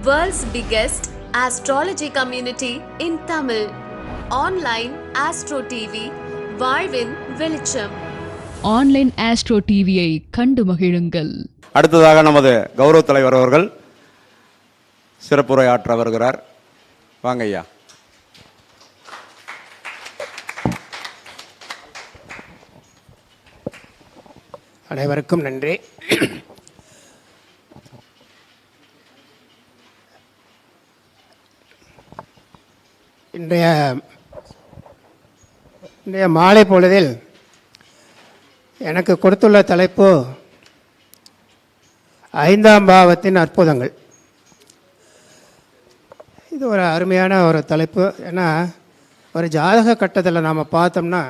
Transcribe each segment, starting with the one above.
World's biggest astrology community in Tamil. Online Astro TV, வாழ்வின் வெளிச்சம் online astro டிவியை கண்டு மகிழுங்கள். அடுத்ததாக நமது கௌரவ தலைவர் அவர்கள் சிறப்புரையாற்ற வருகிறார். வாங்க ஐயா. அனைவருக்கும் நன்றி. இன்றைய இன்றைய மாலை பொழுதில் எனக்கு கொடுத்துள்ள தலைப்பு ஐந்தாம் பாவத்தின் அற்புதங்கள். இது ஒரு அருமையான ஒரு தலைப்பு. ஏன்னா ஒரு ஜாதக கட்டத்தில் நாம் பார்த்தோம்னா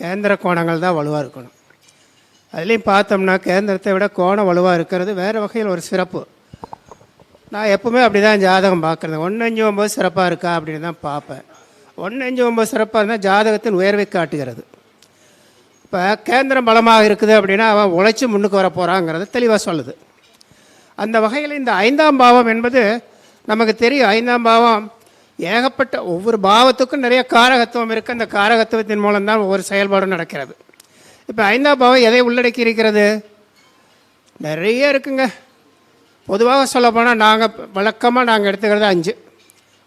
கேந்திர கோணங்கள் தான் வலுவாக இருக்கணும். அதுலேயும் பார்த்தோம்னா கேந்திரத்தை விட கோணம் வலுவாக இருக்கிறது வேறு வகையில் ஒரு சிறப்பு. நான் எப்பவுமே அப்படி தான் ஜாதகம் பார்க்குறது ஒன்று அஞ்சு ஒம்பது சிறப்பாக இருக்கா அப்படின்னு தான் பார்ப்பேன். ஒன்று அஞ்சு ஒம்பது சிறப்பாக இருந்தால் ஜாதகத்தின் உயர்வை காட்டுகிறது. இப்போ கேந்திரம் பலமாக இருக்குது அப்படின்னா அவன் உழைச்சி முன்னுக்கு வர போகிறாங்கிறத தெளிவாக சொல்லுது. அந்த வகையில் இந்த ஐந்தாம் பாவம் என்பது நமக்கு தெரியும். ஐந்தாம் பாவம் ஏகப்பட்ட ஒவ்வொரு பாவத்துக்கும் நிறைய காரகத்துவம் இருக்குது அந்த காரகத்துவத்தின் மூலம்தான் ஒவ்வொரு செயல்பாடும் நடக்கிறது. இப்போ ஐந்தாம் பாவம் எதை உள்ளடக்கி இருக்கிறது? நிறைய இருக்குங்க. பொதுவாக சொல்லப்போனால் நாங்கள் வழக்கமாக நாங்கள் எடுத்துக்கிறது அஞ்சு.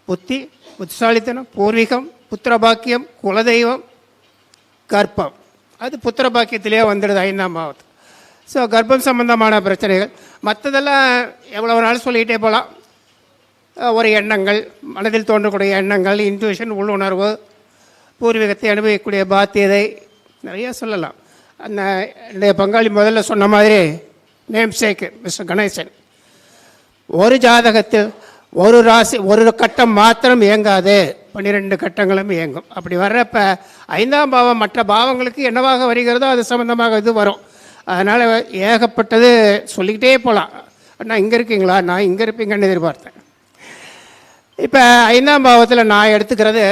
புத்தி புத்திசாலித்தனம் பூர்வீகம் புத்திரபாக்கியம் குலதெய்வம் கர்ப்பம். அது புத்திரபாக்கியத்திலே வந்துடுது ஐந்தாம் பாவத்து. ஸோ கர்ப்பம் சம்பந்தமான பிரச்சனைகள். மற்றதெல்லாம் எவ்வளோ நாள் சொல்லிக்கிட்டே போகலாம் ஒரு எண்ணங்கள் மனதில் தோன்றக்கூடிய எண்ணங்கள் இன்ட்யூஷன் உள்ளுணர்வு பூர்வீகத்தை அனுபவிக்கக்கூடிய பாத்தியதை நிறையா சொல்லலாம். அந்த என்னுடைய பங்காளி முதல்ல சொன்ன மாதிரி நேம் சேக்கு மிஸ்டர் கணேசன். ஒரு ஜாதகத்தில் ஒரு ராசி ஒரு கட்டம் மாத்திரம் இயங்காது. பன்னிரெண்டு கட்டங்களும் இயங்கும். அப்படி வர்றப்ப ஐந்தாம் பாவம் மற்ற பாவங்களுக்கு என்னவாக வருகிறதோ அது சம்மந்தமாக இது வரும். அதனால் ஏகப்பட்டது சொல்லிக்கிட்டே போகலாம் அண்ணா இங்கே இருக்கீங்களா? நான் இங்கே இருப்பீங்கன்னு எதிர்பார்த்தேன். இப்போ ஐந்தாம் பாவத்தில் நான் எடுத்துக்கிறது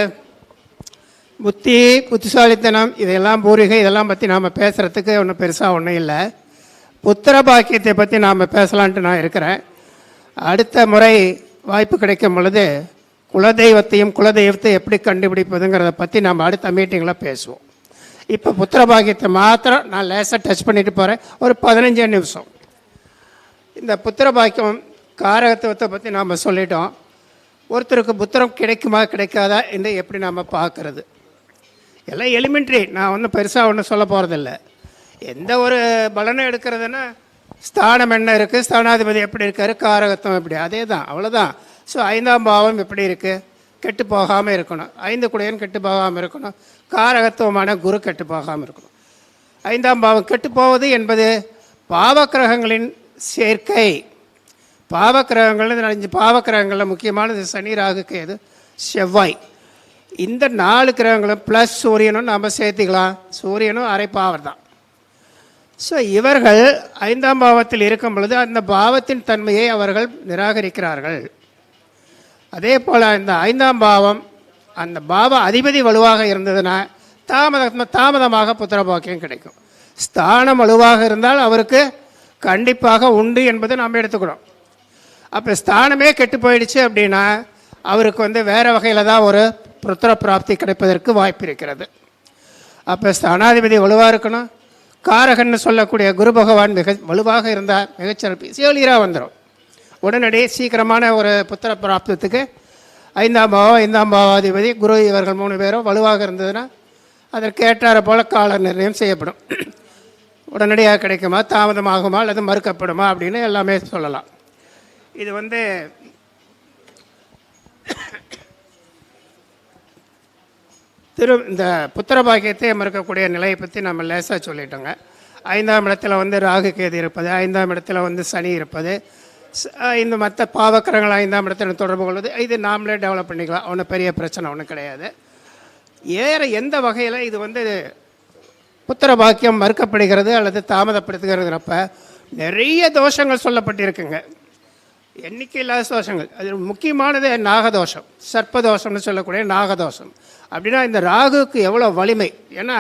புத்தி புத்திசாலித்தனம் இதெல்லாம் பூர்வீகம் இதெல்லாம் பற்றி நாம் பேசுகிறதுக்கு ஒன்றும் பெருசாக ஒன்றும் இல்லை. புத்திர பாக்கியத்தை பற்றி நாம் பேசலான்ட்டு நான் இருக்கிறேன். அடுத்த முறை வாய்ப்பு கிடைக்கும் பொழுது குலதெய்வத்தையும் குலதெய்வத்தை எப்படி கண்டுபிடிப்பதுங்கிறத பற்றி நம்ம அடுத்த மீட்டிங்கில் பேசுவோம். இப்போ புத்திர பாக்கியத்தை மாத்திரம் நான் லேசாக டச் பண்ணிட்டு போகிறேன் ஒரு பதினஞ்சு நிமிஷம். இந்த புத்திர பாக்கியம் காரகத்துவத்தை பற்றி நாம் சொல்லிட்டோம். ஒருத்தருக்கு புத்திரம் கிடைக்குமா கிடைக்காதா என்று எப்படி நாம் பார்க்கறது? எல்லாம் எலிமெண்ட்ரி நான் ஒன்றும் பெருசாக ஒன்றும் சொல்ல போகிறதில்ல எந்த ஒரு பலனும் எடுக்கிறதுன்னா ஸ்தானம் என்ன இருக்குது ஸ்தானாதிபதி எப்படி இருக்காரு? காரகத்துவம் எப்படி? அதே தான் அவ்வளோதான் ஸோ ஐந்தாம் பாவம் எப்படி இருக்குது கெட்டு போகாமல் இருக்கணும். ஐந்து குடையன் கெட்டு போகாமல் இருக்கணும். காரகத்துவமான குரு கெட்டு போகாமல் இருக்கணும். ஐந்தாம் பாவம் கெட்டு போவது என்பது பாவக்கிரகங்களின் சேர்க்கை. பாவக்கிரகங்கள் அஞ்சு பாவக்கிரகங்களில் முக்கியமானது சனி ராகு கேது செவ்வாய். இந்த நாலு கிரகங்களும் ப்ளஸ் சூரியனும் நம்ம சேர்த்துக்கலாம். சூரியனும் அரை பாவர் தான். ஸோ இவர்கள் ஐந்தாம் பாவத்தில் இருக்கும் பொழுது அந்த பாவத்தின் தன்மையை அவர்கள் நிராகரிக்கிறார்கள். அதே போல் இந்த ஐந்தாம் பாவம் அந்த பாவ அதிபதி வலுவாக இருந்ததுன்னா தாமத தாமதமாக புத்திரபாக்கியம் கிடைக்கும். ஸ்தானம் வலுவாக இருந்தால் அவருக்கு கண்டிப்பாக உண்டு என்பதை நாம் எடுத்துக்கிறோம். அப்போ ஸ்தானமே கெட்டு போயிடுச்சு அப்படின்னா அவருக்கு வந்து வேறு வகையில் தான் ஒரு புத்திர பிராப்தி கிடைப்பதற்கு வாய்ப்பு இருக்கிறது. அப்போ ஸ்தானாதிபதி வலுவாக இருக்கணும் காரகன்னு சொல்லக்கூடிய குரு பகவான் மிக வலுவாக இருந்தால் மிகச்சிறப்பு. சிவலீராக வந்துடும் உடனடி சீக்கிரமான ஒரு புத்திர பிராப்தத்துக்கு ஐந்தாம் பாவம் ஐந்தாம் பாவாதிபதி குரு இவர்கள் மூணு பேரும் வலுவாக இருந்ததுன்னா அதற்கேற்றார போல கால நிர்ணயம் செய்யப்படும். உடனடியாக கிடைக்குமா தாமதமாகுமா அல்லது மறுக்கப்படுமா அப்படின்னு எல்லாமே சொல்லலாம். இது வந்து திரு இந்த புத்திர இருக்கக்கூடிய மறுக்கக்கூடிய நிலையை பற்றி நம்ம லேசாக சொல்லிட்டோங்க. ஐந்தாம் இடத்துல வந்து ராகு கேது இருப்பது ஐந்தாம் இடத்துல வந்து சனி இருப்பது இந்த மற்ற பாவக்கரங்கள் ஐந்தாம் இடத்துல தொடர்பு கொள்வது இது நாமளே டெவலப் பண்ணிக்கலாம். ஒன்றும் பெரிய பிரச்சனை ஒன்றும் கிடையாது. ஏற எந்த வகையில் இது வந்து புத்திர பாக்கியம் மறுக்கப்படுகிறது அல்லது தாமதப்படுத்துகிறதுங்கிறப்ப நிறைய தோஷங்கள் சொல்லப்பட்டிருக்குங்க. எண்ணிக்கை இல்லாத தோஷங்கள். அது முக்கியமானது நாகதோஷம் சர்ப்பதோஷம்னு சொல்லக்கூடிய நாகதோஷம். அப்படின்னா இந்த ராகுக்கு எவ்வளோ வலிமை? ஏன்னா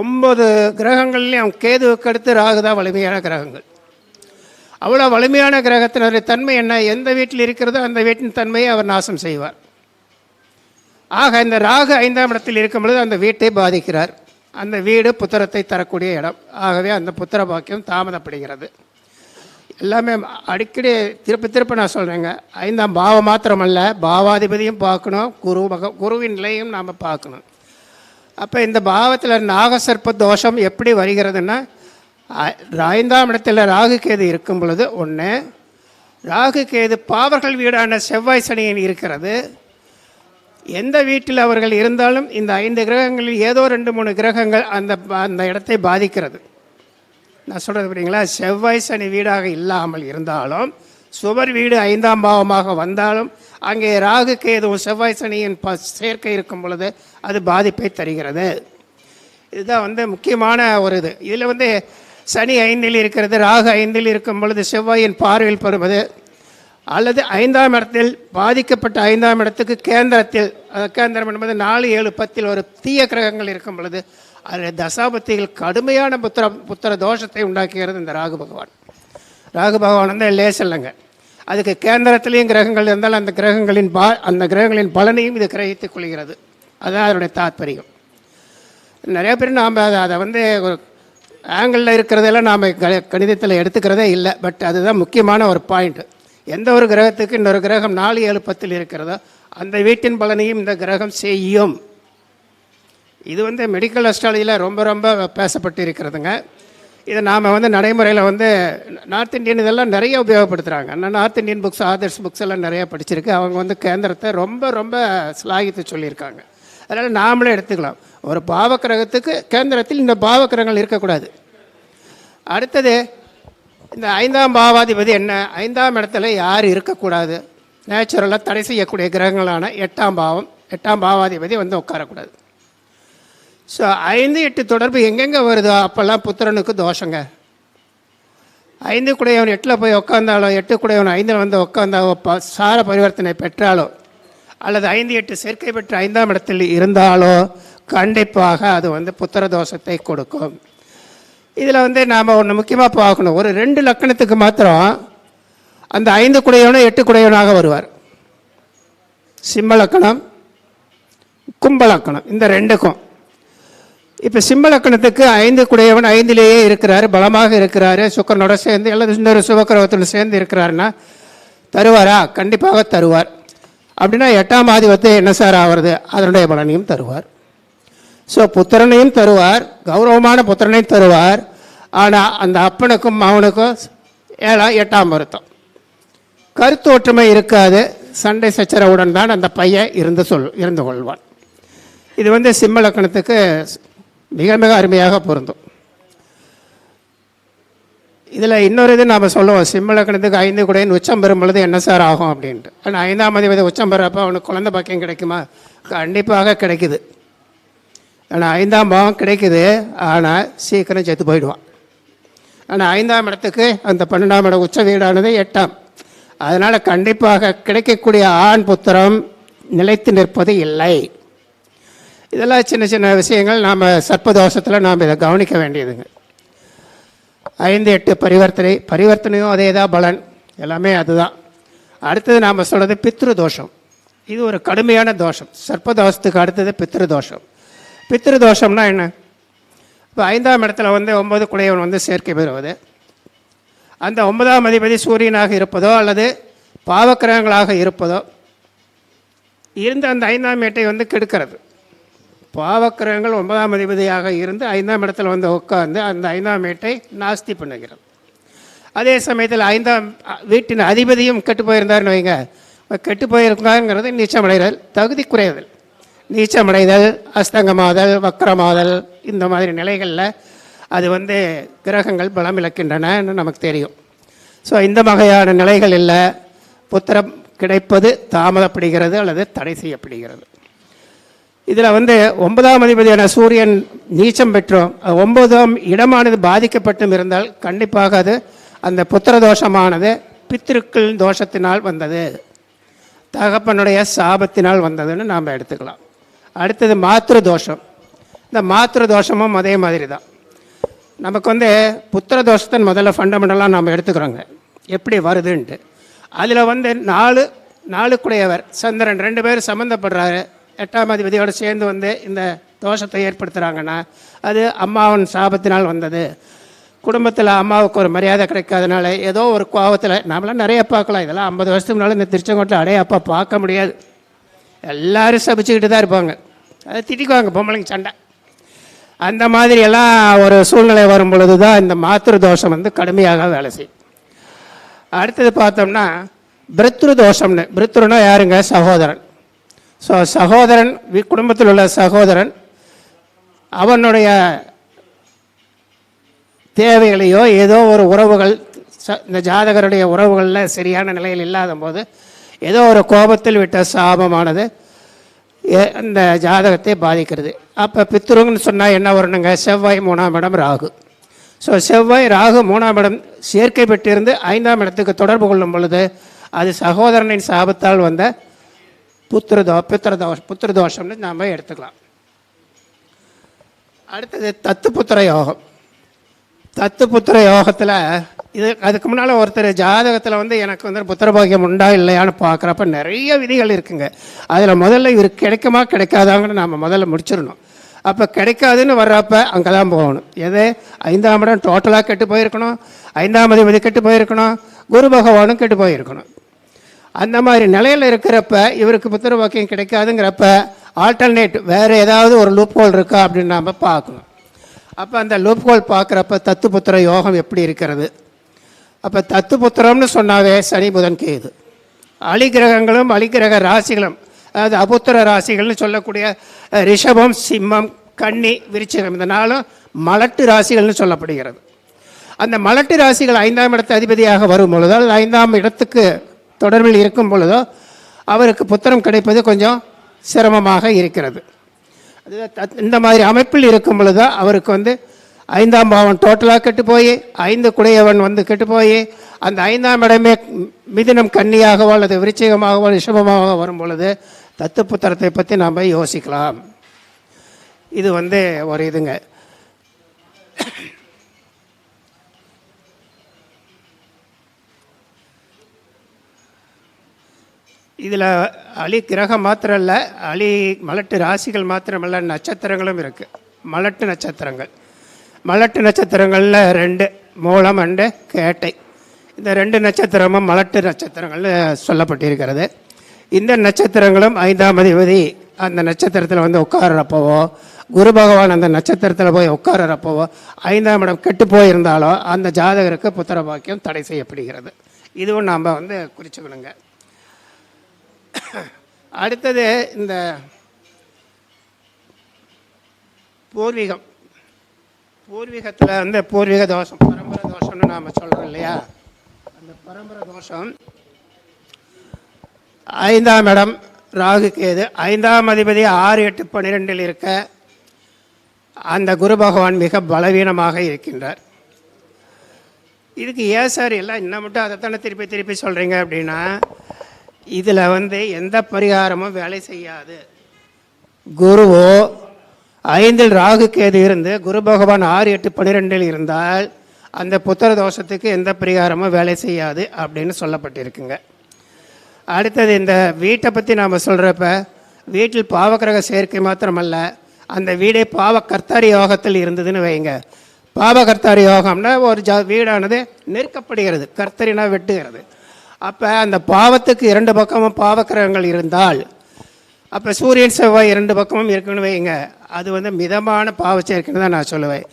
ஒம்பது கிரகங்கள்லேயும் கேதுவுக்கு அடுத்து ராகு தான் வலிமையான கிரகங்கள். அவ்வளோ வலிமையான கிரகத்தினுடைய தன்மை என்ன? எந்த வீட்டில் இருக்கிறதோ அந்த வீட்டின் தன்மையை அவர் நாசம் செய்வார். ஆக இந்த ராகு ஐந்தாம் இடத்தில் இருக்கும் பொழுது அந்த வீட்டை பாதிக்கிறார். அந்த வீடு புத்திரத்தை தரக்கூடிய இடம். ஆகவே அந்த புத்திர பாக்கியம் தாமதப்படுகிறது. எல்லாமே அடிக்கடி திருப்பி திருப்ப நான் சொல்கிறேங்க ஐந்தாம் பாவம் மாத்திரமல்ல பாவாதிபதியும் பார்க்கணும் குரு மக குருவின் நிலையும் நாம் பார்க்கணும். அப்போ இந்த பாவத்தில் நாகசர்ப்ப தோஷம் எப்படி வருகிறதுன்னா ஐந்தாம் இடத்துல ராகு கேது இருக்கும் பொழுது ஒன்று ராகு கேது பாவர்கள் வீடான செவ்வாய் சனியின் இருக்கிறது. எந்த வீட்டில் அவர்கள் இருந்தாலும் இந்த ஐந்து கிரகங்களில் ஏதோ ரெண்டு மூணு கிரகங்கள் அந்த அந்த இடத்தை பாதிக்கிறது. நான் சொல்கிறது புரியுங்களா செவ்வாய் சனி வீடாக இல்லாமல் இருந்தாலும் சுவர் வீடு ஐந்தாம் பாவமாக வந்தாலும் அங்கே ராகு கேதுவும் செவ்வாய் சனியின் ப சேர்க்கை இருக்கும் பொழுது அது பாதிப்பை தருகிறது. இதுதான் வந்து முக்கியமான ஒரு இது. இதில் வந்து சனி ஐந்தில் இருக்கிறது ராகு ஐந்தில் இருக்கும் பொழுது செவ்வாயின் பார்வையில் பெறுவது அல்லது ஐந்தாம் இடத்தில் பாதிக்கப்பட்ட ஐந்தாம் இடத்துக்கு கேந்திரத்தில் கேந்திரம் என்பது நாலு ஏழு பத்தில் ஒரு தீய கிரகங்கள் இருக்கும் பொழுது அதில் தசாபத்தியில் கடுமையான புத்திர புத்திர தோஷத்தை உண்டாக்குகிறது இந்த ராகு பகவான். ராகு பகவான் வந்து லேசல்லங்க. அதுக்கு கேந்திரத்திலையும் கிரகங்கள் இருந்தால் அந்த கிரகங்களின் பா அந்த கிரகங்களின் பலனையும் இது கிரகித்துக் கொள்கிறது. அதுதான் அதனுடைய தாத்பரியம். நிறைய பேர் நாம் அதை அதை வந்து ஒரு ஆங்கிளில் இருக்கிறதெல்லாம் நாம் கணிதத்தில் எடுத்துக்கிறதே இல்லை. பட் அதுதான் முக்கியமான ஒரு பாயிண்ட்டு எந்த ஒரு கிரகத்துக்கு இன்னொரு கிரகம் நாலு ஏழு பத்தில் இருக்கிறதோ அந்த வீட்டின் பலனையும் இந்த கிரகம் செய்யும். இது வந்து மெடிக்கல் அஸ்ட்ராலஜியில் ரொம்ப ரொம்ப பேசப்பட்டு இருக்கிறதுங்க இதை நாம் வந்து நடைமுறையில் வந்து நார்த் இந்தியன் இதெல்லாம் நிறைய உபயோகப்படுத்துகிறாங்க நான் north Indian books authors books எல்லாம் நிறைய படிச்சிருக்கு. அவங்க வந்து கேந்திரத்தை ரொம்ப ரொம்ப சிலாகித்து சொல்லியிருக்காங்க. அதனால் நாமளே எடுத்துக்கலாம். ஒரு பாவக்கிரகத்துக்கு கேந்திரத்தில் இந்த பாவக்கிரகங்கள் இருக்கக்கூடாது. அடுத்தது இந்த ஐந்தாம் பாவாதிபதி என்ன? ஐந்தாம் இடத்துல யார் இருக்கக்கூடாது? நேச்சுரலாக தடை செய்யக்கூடிய கிரகங்களான எட்டாம் பாவம் எட்டாம் பாவாதிபதி வந்து உட்காரக்கூடாது. ஸோ ஐந்து எட்டு தொடர்பு எங்கெங்கே வருதோ அப்போல்லாம் புத்திரனுக்கு தோஷங்க. ஐந்து குடையவன் எட்டில் போய் உட்காந்தாலோ எட்டு குடையவன் ஐந்தில் வந்து உட்காந்தாலோ ப சார பரிவர்த்தனை பெற்றாலோ அல்லது ஐந்து எட்டு சேர்க்கை பெற்ற ஐந்தாம் இடத்தில் இருந்தாலோ கண்டிப்பாக அது வந்து புத்திர தோஷத்தை கொடுக்கும். இதில் வந்து நாம் ஒன்று முக்கியமாக பார்க்கணும். ஒரு ரெண்டு லக்கணத்துக்கு மாத்திரம் அந்த ஐந்து குடையவனும் எட்டு குடையவனாக வருவார். சிம்ம லக்கணம் கும்ப லக்கணம் இந்த ரெண்டுக்கும். இப்போ சிம்ம லக்கணத்துக்கு ஐந்து குடையவன் ஐந்திலேயே இருக்கிறாரு பலமாக இருக்கிறாரு சுக்கரனோட சேர்ந்து அல்லது இன்னொரு சுபக்கிரகத்தில் சேர்ந்து இருக்கிறாருன்னா தருவாரா? கண்டிப்பாக தருவார். அப்படின்னா எட்டாம் ஆதிபத்து என்ன சார் ஆகிறது அதனுடைய பலனையும் தருவார். ஸோ புத்திரனையும் தருவார் கௌரவமான புத்திரனையும் தருவார். ஆனால் அந்த அப்பனுக்கும் மகனுக்கும் ஏழா எட்டாம் வருத்தம். கருத்து ஒற்றுமை இருக்காது. சண்டை சச்சரவுடன் தான் அந்த பையன் இருந்து சொல் இருந்து கொள்வான். இது வந்து சிம்மலக்கணத்துக்கு மிக மிக அருமையாக பொருந்தும். இதில் இன்னொரு இது நாம் சொல்லுவோம் சிம்மலக்கணத்துக்கு ஐந்து குடையின் உச்சம் பெறும் பொழுது என்ன சார் ஆகும் அப்படின்ட்டு. ஆனால் ஐந்தாம் அதிபதி உச்சம் பெறப்போ அவனுக்கு குழந்தை பாக்கியம் கிடைக்குமா? கண்டிப்பாக கிடைக்குது. ஆனால் ஐந்தாம் பாவம் கிடைக்குது ஆனால் சீக்கிரம் செத்து போயிடுவான். ஆனால் ஐந்தாம் இடத்துக்கு அந்த பன்னெண்டாம் இடம் உச்ச வீடானது எட்டாம். அதனால் கண்டிப்பாக கிடைக்கக்கூடிய ஆண் புத்திரம் நிலைத்து நிற்பது இல்லை. இதெல்லாம் சின்ன சின்ன விஷயங்கள். நாம் சர்ப்பதோஷத்தில் நாம் இதை கவனிக்க வேண்டியதுங்க. ஐந்து எட்டு பரிவர்த்தனை. பரிவர்த்தனையும் அதே தான் பலன். எல்லாமே அதுதான். அடுத்தது நாம் சொல்கிறது பித்ரு தோஷம் இது ஒரு கடுமையான தோஷம். சர்ப்பதோஷத்துக்கு அடுத்தது பித்ரு தோஷம் பித்ரு தோஷம்னா என்ன? இப்போ ஐந்தாம் இடத்துல வந்து ஒன்பது குடையவன் வந்து சேர்க்கை பெறுவது. அந்த ஒன்பதாம் அதிபதி சூரியனாக இருப்பதோ அல்லது பாவக்கிரகங்களாக இருப்பதோ இருந்த அந்த ஐந்தாம் மேட்டை வந்து கெடுக்கிறது. பாவக்கிரகங்கள் ஒன்பதாம் அதிபதியாக இருந்து ஐந்தாம் இடத்துல வந்து உட்கார்ந்து அந்த ஐந்தாம் வீட்டை நாஸ்தி பண்ணுகிறது. அதே சமயத்தில் ஐந்தாம் வீட்டின் அதிபதியும் கெட்டு போயிருந்தார்னு வைங்க. கெட்டு போயிருக்காங்கிறது நீச்சமடைதல் தகுதி குறைதல். நீச்சமடைதல் அஸ்தங்கமாதல் வக்கரமாதல் இந்த மாதிரி நிலைகளில் அது வந்து கிரகங்கள் பலம் இழக்கின்றனன்னு நமக்கு தெரியும். ஸோ இந்த வகையான நிலைகள் இல்லை புத்திரம் கிடைப்பது தாமதப்படுகிறது அல்லது தடை செய்யப்படுகிறது. இதில் வந்து ஒன்பதாம் அதிபதியான சூரியன் நீச்சம் பெற்றோம். ஒன்பதாம் இடமானது பாதிக்கப்பட்டும் இருந்தால் கண்டிப்பாக அது அந்த புத்திர தோஷமானது பித்திருக்கள் தோஷத்தினால் வந்தது. தகப்பனுடைய சாபத்தினால் வந்ததுன்னு நாம் எடுத்துக்கலாம். அடுத்தது மாத்திரு தோஷம். இந்த மாத்திரு தோஷமும் அதே மாதிரி தான். நமக்கு வந்து புத்திர தோஷத்தை முதல்ல ஃபண்டமெண்டலாக நாம் எடுத்துக்கிறோங்க. எப்படி வருதுன்ட்டு. அதில் வந்து நாலு நாளுக்குடையவர் சந்திரன் ரெண்டு பேரும் சம்மந்தப்படுறாரு எட்டாம் அதிபதியோடு சேர்ந்து வந்து இந்த தோஷத்தை ஏற்படுத்துகிறாங்கன்னா அது அம்மாவின் சாபத்தினால் வந்தது. குடும்பத்தில் அம்மாவுக்கு ஒரு மரியாதை கிடைக்காதனால ஏதோ ஒரு கோபத்தில் நாமெல்லாம் நிறைய பார்க்கலாம். இதெல்லாம் ஐம்பது வருஷத்துக்கு முன்னால் இந்த திருச்செங்கோட்டில் அடைய பார்க்க முடியாது. எல்லோரும் சபிச்சுக்கிட்டு தான் இருப்பாங்க. அதை திட்டிக்குவாங்க பொம்பளைங்க சண்டை. அந்த மாதிரியெல்லாம் ஒரு சூழ்நிலை வரும் பொழுது தான் இந்த மாத்திரு தோஷம் வந்து கடுமையாக வேலை செய்யும். அடுத்தது பார்த்தோம்னா பிருத்ரு தோஷம்னு. பிருத்ருனா யாருங்க? சகோதரன். ஸோ சகோதரன் வி- குடும்பத்தில் உள்ள சகோதரன் அவனுடைய தேவைகளையோ ஏதோ ஒரு உறவுகள் ச- இந்த ஜாதகருடைய உறவுகளில் சரியான நிலையில் இல்லாத போது ஏதோ ஒரு கோபத்தில் விட்ட சாபமானது எ- இந்த ஜாதகத்தை பாதிக்கிறது. அப்போ பித்ருங்கன்னு சொன்னால் என்ன வரணுங்க செவ்வாய் மூணாம் இடம் ராகு. ஸோ செவ்வாய் ராகு மூணாம் இடம் சேர்க்கை பெற்றிருந்து ஐந்தாம் இடத்துக்கு தொடர்பு கொள்ளும் பொழுது அது சகோதரனின் சாபத்தால் வந்த புத்திரதோ புத்திர புத்திரதோஷம்னு நாம் எடுத்துக்கலாம். அடுத்தது தத்து புத்திர யோகம். தத்து புத்திர யோகத்தில் இது அதுக்கு முன்னால் ஒருத்தர் ஜாதகத்தில் வந்து எனக்கு வந்து புத்திர பாக்கியம் உண்டா இல்லையான்னு பார்க்குறப்ப நிறைய விதிகள் இருக்குங்க. அதில் முதல்ல இவர் கிடைக்குமா கிடைக்காதாங்கன்னு நாம் முதல்ல முடிச்சிடணும். அப்போ கிடைக்காதுன்னு வர்றப்ப அங்கே தான் போகணும். எது? ஐந்தாம் இடம் டோட்டலாக கெட்டு போயிருக்கணும். ஐந்தாம் அதிபதி கெட்டு போயிருக்கணும். குரு பகவானும் கெட்டு போயிருக்கணும். அந்த மாதிரி நிலையில் இருக்கிறப்ப இவருக்கு புத்திர வாக்கியம் கிடைக்காதுங்கிறப்ப ஆல்டர்னேட் வேறு ஏதாவது ஒரு லூப் ஹோல் இருக்கா அப்படின்னு நாம் பார்க்கணும். அப்போ அந்த லூப் ஹோல் பார்க்குறப்ப தத்துப்புத்திர யோகம் எப்படி இருக்கிறது? அப்போ தத்து புத்திரம்னு சொன்னாவே சனி புதன் கேது. அலிகிரகங்களும் அலிகிரக ராசிகளும் அதாவது அபுத்திர ராசிகள்னு சொல்லக்கூடிய ரிஷபம் சிம்மம் கன்னி விருச்சிகம் இந்த நாளும் மலட்டு ராசிகள்னு சொல்லப்படுகிறது. அந்த மலட்டு ராசிகள் ஐந்தாம் இடத்து அதிபதியாக வரும் பொழுது ஐந்தாம் இடத்துக்கு தொடர்பில் இருக்கும் பொழுதோ அவருக்கு புத்திரம் கிடைப்பது கொஞ்சம் சிரமமாக இருக்கிறது. அது தத்- இந்த மாதிரி அமைப்பில் இருக்கும் பொழுது அவருக்கு வந்து ஐந்தாம் பாவம் டோட்டலாக கெட்டு போய் ஐந்து குடையவன் வந்து கெட்டு போய் அந்த ஐந்தாம் இடமே மிதினம் கன்னியாகவோ அல்லது விருச்சிகமாகவோ ரிஷபமாக வரும் பொழுது தத்து புத்திரத்தை பற்றி நாம் யோசிக்கலாம். இது வந்து ஒரு இதுங்க. இதில் அலி கிரகம் மாத்திரம் இல்லை அலி மலட்டு ராசிகள் மாத்திரமல்ல நட்சத்திரங்களும் இருக்குது மலட்டு நட்சத்திரங்கள். மலட்டு நட்சத்திரங்களில் ரெண்டு மூலம் அண்டு கேட்டை. இந்த ரெண்டு நட்சத்திரமும் மலட்டு நட்சத்திரங்கள்னு சொல்லப்பட்டிருக்கிறது. இந்த நட்சத்திரங்களும் ஐந்தாம் அதிபதி அந்த நட்சத்திரத்தில் வந்து உட்கார்றப்பவோ குரு பகவான் அந்த நட்சத்திரத்தில் போய் உட்கார்றப்பவோ ஐந்தாம் இடம் கெட்டு போயிருந்தாலோ அந்த ஜாதகருக்கு புத்திர பாக்கியம் தடை செய்யப்படுகிறது. இதுவும் நாம் வந்து குறிச்சுக்கணுங்க. அடுத்தது இந்த பூர்வீகம். பூர்வீகத்தில் வந்து பூர்வீக தோஷம் பரம்பரை தோஷம்னு நாம் சொல்கிறோம் இல்லையா? அந்த பரம்பரை தோஷம் ஐந்தாம் இடம் ராகு கேது. ஐந்தாம் அதிபதி ஆறு எட்டு பன்னிரெண்டில் இருக்க அந்த குரு பகவான் மிக பலவீனமாக இருக்கின்றார். இதுக்கு ஏன் சார் எல்லாம் இன்னும் மட்டும் அதைத்தானே திருப்பி திருப்பி சொல்கிறீங்க அப்படின்னா இதில் வந்து எந்த பரிகாரமும் வேலை செய்யாது. குருவோ ஐந்தில் ராகு கேது இருந்து குரு பகவான் ஆறு எட்டு பன்னிரெண்டில் இருந்தால் அந்த புத்திர தோஷத்துக்கு எந்த பரிகாரமும் வேலை செய்யாது அப்படின்னு சொல்லப்பட்டிருக்குங்க. அடுத்தது இந்த வீட்டை பற்றி நாம் சொல்கிறப்ப வீட்டில் பாவக்கிரக சேர்க்கை மாத்திரமல்ல அந்த வீடே பாவ கர்த்தாரி யோகத்தில் இருந்ததுன்னு வைங்க. பாவ கர்த்தாரி யோகம்னா ஒரு ஜா வீடானது நெருக்கப்படுகிறது கர்த்தரினா வெட்டுகிறது. அப்போ அந்த பாவத்துக்கு இரண்டு பக்கமும் பாவக்கிரகங்கள் இருந்தால் அப்போ சூரியன் செவ்வாய் இரண்டு பக்கமும் இருக்குன்னு வைங்க. அது வந்து மிதமான பாவச்சேர்க்கைன்னு தான் நான் சொல்லுவேன்.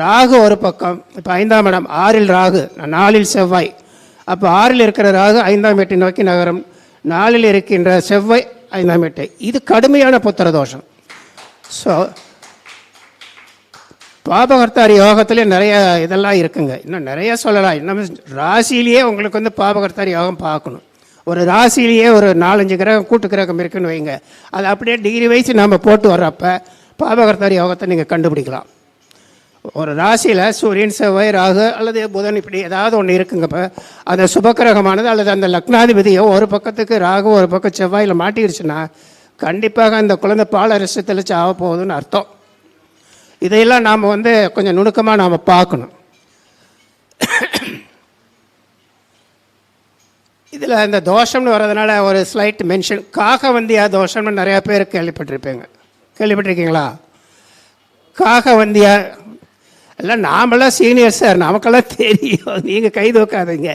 ராகு ஒரு பக்கம் இப்போ ஐந்தாம் இடம் ஆறில் ராகு நாலில் செவ்வாய். அப்போ ஆறில் இருக்கிற ராகு ஐந்தாம் வீட்டை நோக்கி நகரம். நாலில் இருக்கின்ற செவ்வாய் ஐந்தாம் வீட்டை இது கடுமையான புத்திர தோஷம் ஸோ பாபகர்த்தாரி யோகத்திலே நிறைய இதெல்லாம் இருக்குங்க. இன்னும் நிறைய சொல்லலாம். இன்னும் ராசியிலேயே உங்களுக்கு வந்து பாபகர்த்தாரி யோகம் பார்க்கணும். ஒரு ராசியிலேயே ஒரு நாலஞ்சு கிரகம் கூட்டு கிரகம் இருக்குன்னு வைங்க. அது அப்படியே டிகிரி வைஸ் நம்ம போட்டு வர்றப்ப பாபகர்த்தாரி யோகத்தை நீங்கள் கண்டுபிடிக்கலாம். ஒரு ராசியில் சூரியன் செவ்வாய் ராகு அல்லது புதன் இப்படி ஏதாவது ஒன்று இருக்குங்க இப்போ. அந்த சுபக்கிரகமானது அல்லது அந்த லக்னாதிபதியோ ஒரு பக்கத்துக்கு ராகு ஒரு பக்கம் செவ்வாயில் மாட்டிருச்சுன்னா கண்டிப்பாக அந்த குழந்தை பால் தெளிச்சு ஆக போகுதுன்னு அர்த்தம். இதையெல்லாம் நாம் வந்து கொஞ்சம் நுணுக்கமாக நாம் பார்க்கணும். இதில் இந்த தோஷம்னு வர்றதுனால ஒரு ஸ்லைட் மென்ஷன் காக வந்தியா தோஷம்னு நிறையா பேர் கேள்விப்பட்டிருப்பீங்க. கேள்விப்பட்டிருக்கீங்களா? காக வந்தியா எல்லாம் நாமெல்லாம் சீனியர் சார் நமக்கெல்லாம் தெரியும். நீங்கள் கை தூக்காதீங்க.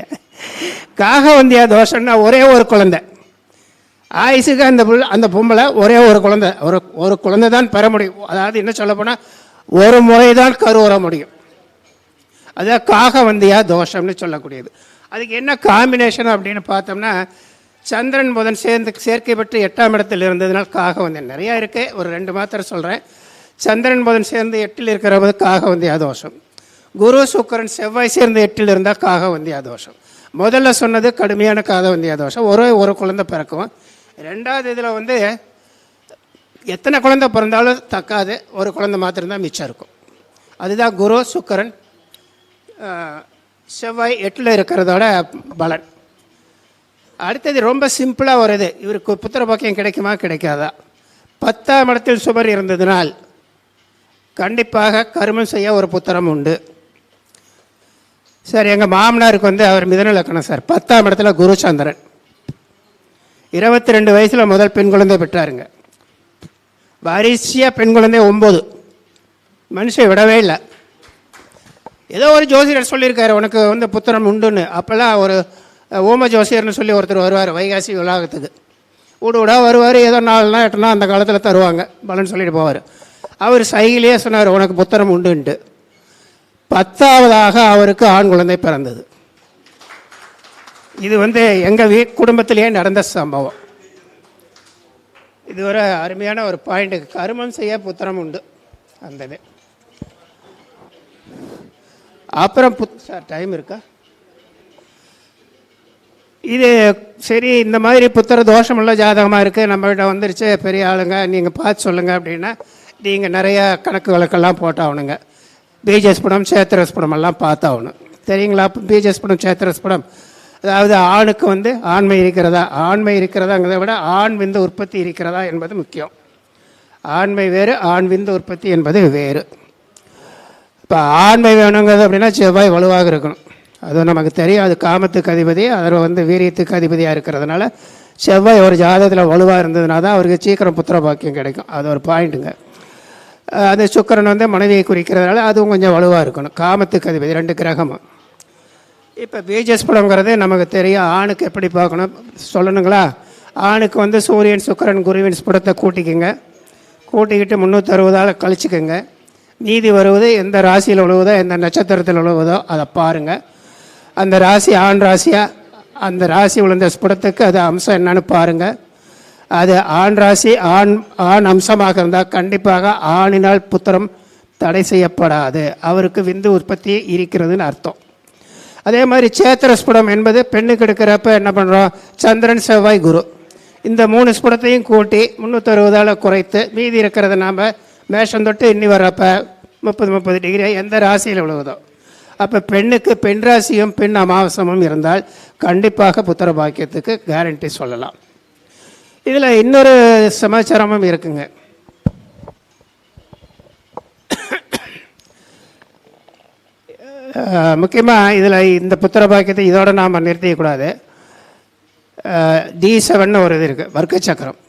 காக வந்தியா தோஷம்னா ஒரே ஒரு குழந்தை. ஆயுசுக்கு அந்த புள்ள அந்த பொம்பளை ஒரே ஒரு குழந்தை. ஒரு ஒரு குழந்தை தான் பெற முடியும். அதாவது என்ன சொல்ல போனால் ஒரு முறை தான் கருவுற முடியும். அதான் காகவந்தியா தோஷம்னு சொல்லக்கூடியது. அதுக்கு என்ன காம்பினேஷன் அப்படின்னு பார்த்தோம்னா சந்திரன் புதன் சேர்ந்து சேர்க்கை பெற்று எட்டாம் இடத்தில் இருந்ததுனால் காக வந்தேன் நிறையா இருக்குது ஒரு ரெண்டு மாத்திரம் சொல்கிறேன் சந்திரன் புதன் சேர்ந்து எட்டில் இருக்கிற போது காகவந்தியா தோஷம். குரு சுக்கரன் செவ்வாய் சேர்ந்து எட்டில் இருந்தால் காக வந்தியா தோஷம். முதல்ல சொன்னது கடுமையான காகவந்தியா தோஷம். ஒரே ஒரு குழந்தை பிறக்கும். ரெண்டாவது இதில் வந்து எத்தனை குழந்தை பிறந்தாலும் தக்காது. ஒரு குழந்தை மாத்திரம்தான் மிச்சம் இருக்கும். அதுதான் குரு சுக்கரன் செவ்வாய் எட்டில் இருக்கிறதோட பலன். அடுத்தது ரொம்ப சிம்பிளாக ஒரு இது. இவருக்கு புத்திர பாக்கியம் கிடைக்குமா கிடைக்காதா? பத்தாம் இடத்தில் சுவர் இருந்ததினால் கண்டிப்பாக கருமம் செய்ய ஒரு புத்திரம் உண்டு. சார் எங்கள் மாமனாருக்கு வந்து அவர் மிதன லக்கணம் சார். பத்தாம் இடத்துல குரு சந்திரன். இருபத்தி ரெண்டு வயசில் முதல் பெண் குழந்தை பெற்றாருங்க. வரிசையாக பெண் குழந்தை ஒம்பது. மனுஷன் விடவே இல்லை. ஏதோ ஒரு ஜோசியர் சொல்லியிருக்காரு உனக்கு வந்து புத்திரம் உண்டுன்னு. அப்போல்லாம் ஒரு ஓம ஜோசியர்னு சொல்லி ஒருத்தர் வருவார் வைகாசி விழாகத்துக்கு. வீடு விடா வருவார் ஏதோ நாலு எட்டுனா அந்த காலத்தில் தருவாங்க பலன் சொல்லிட்டு போவார். அவர் சைகிலேயே சொன்னார் உனக்கு புத்திரம் உண்டுன்ட்டு. பத்தாவதாக அவருக்கு ஆண் குழந்தை பிறந்தது. இது வந்து எங்கள் வீ குடும்பத்திலேயே நடந்த சம்பவம். இது ஒரு அருமையான ஒரு பாயிண்ட் கருமம் செய்ய புத்திரம் உண்டு. அந்த இது. அப்புறம் புத் சார் டைம் இருக்கா? இது சரி இந்த மாதிரி புத்திர தோஷமுள்ள ஜாதகமாக இருக்குது நம்மகிட்ட வந்துருச்சு பெரிய ஆளுங்க நீங்கள் பார்த்து சொல்லுங்கள் அப்படின்னா நீங்கள் நிறையா கணக்கு வழக்கெல்லாம் போட்டாகணுங்க. பீஜஸ்புடம் சேத்திரஸ்புடம் எல்லாம் பார்த்தாகணும். தெரியுங்களா? பீஜஸ்புடம் சேத்திரஸ்புடம். அதாவது ஆணுக்கு வந்து ஆண்மை இருக்கிறதா? ஆண்மை இருக்கிறதாங்கிறத விட ஆண் விந்து உற்பத்தி இருக்கிறதா என்பது முக்கியம். ஆண்மை வேறு ஆண் விந்து உற்பத்தி என்பது வேறு. இப்போ ஆண்மை வேணுங்கிறது அப்படின்னா செவ்வாய் வலுவாக இருக்கணும். அது நமக்கு தெரியும் அது காமத்துக்கு அதிபதி அதில் வந்து வீரியத்துக்கு அதிபதியாக இருக்கிறதுனால செவ்வாய் ஒரு ஜாதகத்தில் வலுவாக இருந்ததுனால தான் அவருக்கு சீக்கிரம் புத்திர பாக்கியம் கிடைக்கும். அது ஒரு பாயிண்ட்டுங்க. அது சுக்கிரன் வந்து மனைவியை குறிக்கிறதுனால அதுவும் கொஞ்சம் வலுவாக இருக்கணும். காமத்துக்கு அதிபதி ரெண்டு கிரகமும். இப்போ பீஜஸ் படங்கிறது நமக்கு தெரியும். ஆணுக்கு எப்படி பார்க்கணும்? சொல்லணுங்களா? ஆணுக்கு வந்து சூரியன் சுக்கரன் குருவின் ஸ்புடத்தை கூட்டிக்குங்க. கூட்டிக்கிட்டு முந்நூற்றறுபதால் கழிச்சிக்கோங்க. நீதி வருவது எந்த ராசியில் உழுவுதோ எந்த நட்சத்திரத்தில் உழுவுதோ அதை பாருங்கள் அந்த ராசி ஆண் ராசியாக அந்த ராசி விழுந்த ஸ்புடத்துக்கு அது அம்சம் என்னன்னு பாருங்கள் அது ஆண் ராசி ஆண் ஆண் அம்சமாக இருந்தால் கண்டிப்பாக ஆணினால் புத்திரம் தடை செய்யப்படாது. அவருக்கு விந்து உற்பத்தி இருக்கிறதுன்னு அர்த்தம். அதே மாதிரி சேத்திர ஸ்புடம் என்பது பெண்ணுக்கு எடுக்கிறப்ப என்ன பண்ணுறோம் சந்திரன் செவ்வாய் குரு. இந்த மூணு ஸ்புடத்தையும் கூட்டி முந்நூற்றறுபதால் குறைத்து மீதி இருக்கிறத நாம் மேஷம் தொட்டு இன்னி வர்றப்ப முப்பது முப்பது டிகிரி எந்த ராசியில் விழுவுதோ அப்போ பெண்ணுக்கு பெண் ராசியும் பெண் அமாவாசமும் இருந்தால் கண்டிப்பாக புத்திர பாக்கியத்துக்கு கேரண்டி சொல்லலாம். இதில் இன்னொரு சமாச்சாரமும் இருக்குங்க. முக்கியமாக இதில் இந்த புத்திர பாக்கியத்தை இதோடு நாம் நிறுத்திக்கக்கூடாது டி செவன் ஒரு இது இருக்குது வர்க்க சக்கரம்.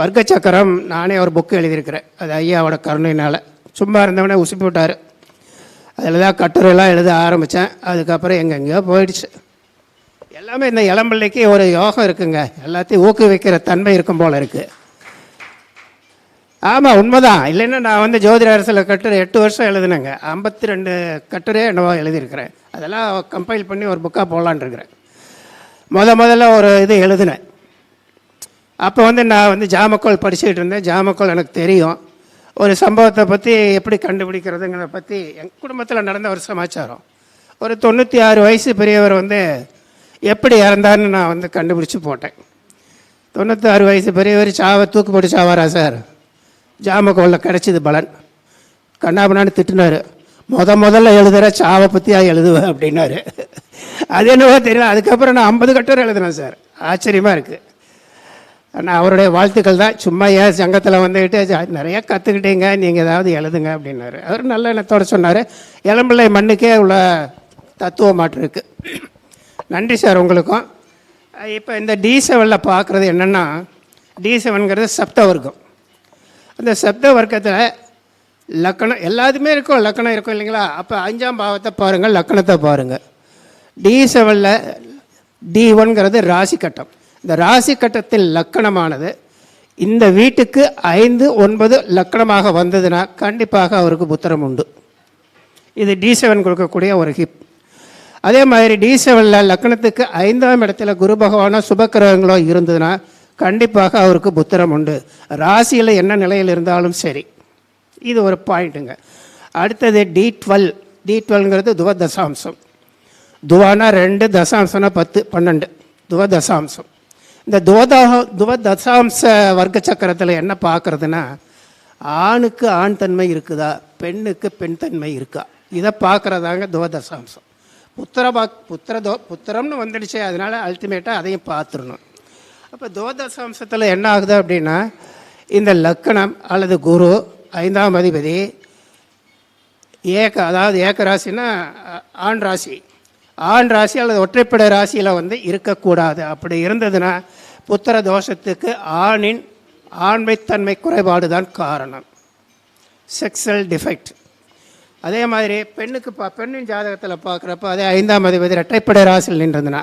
வர்க்க சக்கரம் நானே ஒரு புக்கு எழுதியிருக்கிறேன். அது ஐயாவோட கருணையினால். சும்மா இருந்தவனே உசுப்பி விட்டார். அதில் தான் கட்டுரைலாம் எழுத ஆரம்பித்தேன் அதுக்கப்புறம் எங்கெங்கேயோ போயிடுச்சு. எல்லாமே இந்த இளம்பிள்ளைக்கு ஒரு யோகம் இருக்குங்க. எல்லாத்தையும் ஊக்குவிக்கிற தன்மை இருக்கும் போல் இருக்குது ஆமாம் உண்மைதான். இல்லைன்னா நான் வந்து ஜோதிட அரசில் கட்டுரை எட்டு வருஷம் எழுதினேங்க. ஐம்பத்தி ரெண்டு கட்டுரை என்னவோ எழுதியிருக்கிறேன். அதெல்லாம் கம்பைல் பண்ணி ஒரு புக்காக போடலான்னு இருக்கிறேன். முத முதல்ல ஒரு இது எழுதினேன். அப்போ வந்து நான் வந்து ஜாமக்கோல் படிச்சுக்கிட்டு இருந்தேன். ஜாமக்கோல் எனக்கு தெரியும். ஒரு சம்பவத்தை பற்றி எப்படி கண்டுபிடிக்கிறதுங்கிறத பற்றி என் குடும்பத்தில் நடந்த ஒரு சமாச்சாரம். ஒரு தொண்ணூற்றி ஆறு வயசு பெரியவர் வந்து எப்படி இறந்தார்னு நான் வந்து கண்டுபிடிச்சி போட்டேன். தொண்ணூற்றி ஆறு வயசு பெரியவர் சாவை தூக்கு போட்டு சாவாரா சார்? ஜாமக்கோலில் கிடச்சிது பலன். கண்ணாபனான்னு திட்டினார். முத முதல்ல எழுதுகிற சாவை பற்றியாக எழுதுவேன் அப்படின்னாரு. அது என்னவோ தெரியல. அதுக்கப்புறம் நான் ஐம்பது கட்டுரை எழுதினேன் சார். ஆச்சரியமாக இருக்குது ஆனால் அவருடைய வாழ்த்துக்கள் தான். சும்மா ஏன் சங்கத்தில் வந்துக்கிட்டு நிறையா நிறைய கற்றுக்கிட்டீங்க நீங்கள் ஏதாவது எழுதுங்க அப்படின்னாரு. அவர் நல்ல எண்ணத்தோடு சொன்னார். இளம்பிள்ளை மண்ணுக்கே உள்ள தத்துவ மாற்று இருக்குது நன்றி சார் உங்களுக்கும். இப்போ இந்த டி செவனில் பார்க்குறது என்னென்னா டி செவனுங்கிறது சப்த வர்க்கம். அந்த சப்த வர்க்கத்தில் லக்கணம் எல்லாத்துமே இருக்கும் லக்கணம் இருக்கும் இல்லைங்களா? அப்போ அஞ்சாம் பாவத்தை பாருங்கள் லக்கணத்தை பாருங்கள் டி செவனில் டி ஒன்கிறது ராசி கட்டம் இந்த ராசி கட்டத்தில் லக்கணமானது இந்த வீட்டுக்கு ஐந்து ஒன்பது லக்கணமாக வந்ததுன்னா கண்டிப்பாக அவருக்கு புத்திரம் உண்டு. இது டி செவன் கொடுக்கக்கூடிய ஒரு ஹிப் அதே மாதிரி டி செவனில் லக்கணத்துக்கு ஐந்தாம் இடத்துல குரு பகவானோ சுபக்கிரகங்களோ இருந்ததுன்னா கண்டிப்பாக அவருக்கு புத்திரம் உண்டு. ராசியில் என்ன நிலையில் இருந்தாலும் சரி. இது ஒரு பாயிண்ட்டுங்க. அடுத்தது டி டுவெல். டி டுவெல்ங்கிறது துவ தசாம்சம் துவானா ரெண்டு தசாம்சம்னா பத்து பன்னெண்டு. துவ தசாம்சம் இந்த துவதா துவ தசாம்ச வர்க்க சக்கரத்தில் என்ன பார்க்குறதுன்னா ஆணுக்கு ஆண் தன்மை இருக்குதா பெண்ணுக்கு பெண் தன்மை இருக்கா? இதை பார்க்குறதாங்க துவ தசாம்சம் புத்திர பா புத்திர தோ புத்திரம்னு வந்துடுச்சு அதனால் அல்டிமேட்டாக அதையும் பார்த்துடணும். அப்போ துவதசாம்சத்தில் என்ன ஆகுது அப்படின்னா இந்த லக்கணம் அல்லது குரு ஐந்தாம் அதிபதி ஏக அதாவது ஏக ராசினா ஆண் ராசி. ஆண் ராசி அல்லது ஒற்றைப்படை ராசியில் வந்து இருக்கக்கூடாது. அப்படி இருந்ததுன்னா புத்திர தோஷத்துக்கு ஆணின் ஆண்மைத்தன்மை குறைபாடு தான் காரணம். செக்ஸல் டிஃபெக்ட் அதே மாதிரி பெண்ணுக்கு பா பெண்ணின் ஜாதகத்தில் பார்க்குறப்ப அதே ஐந்தாம் அதிபதி இரட்டைப்படை ராசியில் நின்றதுன்னா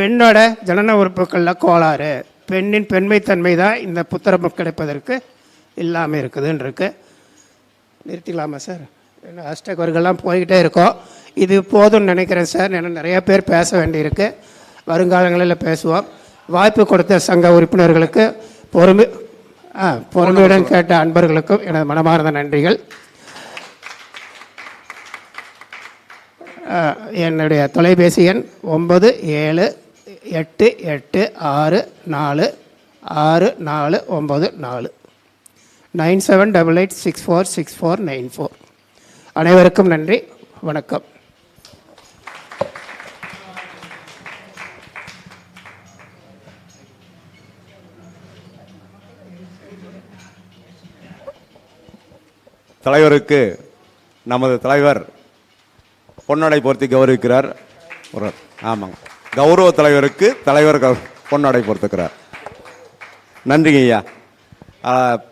பெண்ணோட ஜனன உறுப்புகளில் கோளாறு. பெண்ணின் பெண்மைத்தன்மை தான் இந்த புத்திரம் கிடைப்பதற்கு இல்லாமல் இருக்குதுன்னு இருக்கு நிறுத்திக்கலாமா சார்? ஏன்னா வர்கள்லாம் போய்கிட்டே இருக்கோம். இது போதும்னு நினைக்கிறேன் சார். ஏன்னா நிறைய பேர் பேச வேண்டியிருக்கு. வருங்காலங்களில் பேசுவோம். வாய்ப்பு கொடுத்த சங்க உறுப்பினர்களுக்கு பொறுமை ஆ பொறுமையுடன் கேட்ட அன்பர்களுக்கும் எனது மனமார்ந்த நன்றிகள். என்னுடைய தொலைபேசி எண் ஒன்பது ஏழு எட்டு எட்டு ஆறு நாலு ஆறு நாலு ஒம்பது நாலு. Nine seven double eight six four six four nine four. அனைவருக்கும் நன்றி. வணக்கம். தலைவருக்கு நமது தலைவர் பொன்னடை பொருத்தி கௌரவிக்கிறார். ஒரு ஆமாங்க. கௌரவ தலைவருக்கு தலைவர் கௌ- பொன்னடை பொறுத்துக்கிறார். நன்றிங்க ஐயா.